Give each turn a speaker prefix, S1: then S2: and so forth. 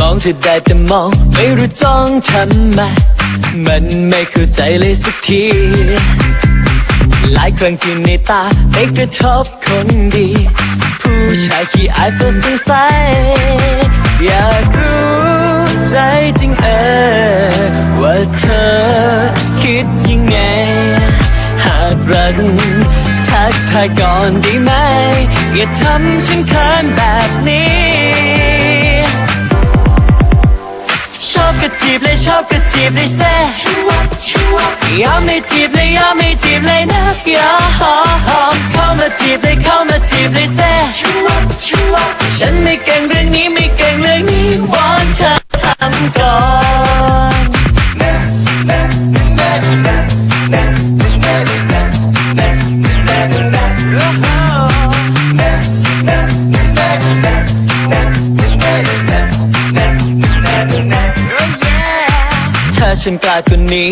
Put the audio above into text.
S1: มองเธอได้แต่มองไม่รู้จ้องทำไมมันไม่เข้าใจเลยสักที หลายครั้งที่ในตาไปกระทบคนดี ผู้ชายขี้อายตัวสงสัยอยากรู้ากรักทักทายก่อนได้ไหม อย่าทำฉันเขินแบบนี้ ชอบก็จีบเลยชอบก็จีบเลยแซ่ยอมไม่จีบเลยยอมไม่จีบเลยนะยอมเข้ามาจีบเลยเข้ามาจีบเลยแซ่ฉันไม่เก่งเรื่องนี้ไม่เก่งเรื่องนี้วอน ฉันกล้ากว่านี้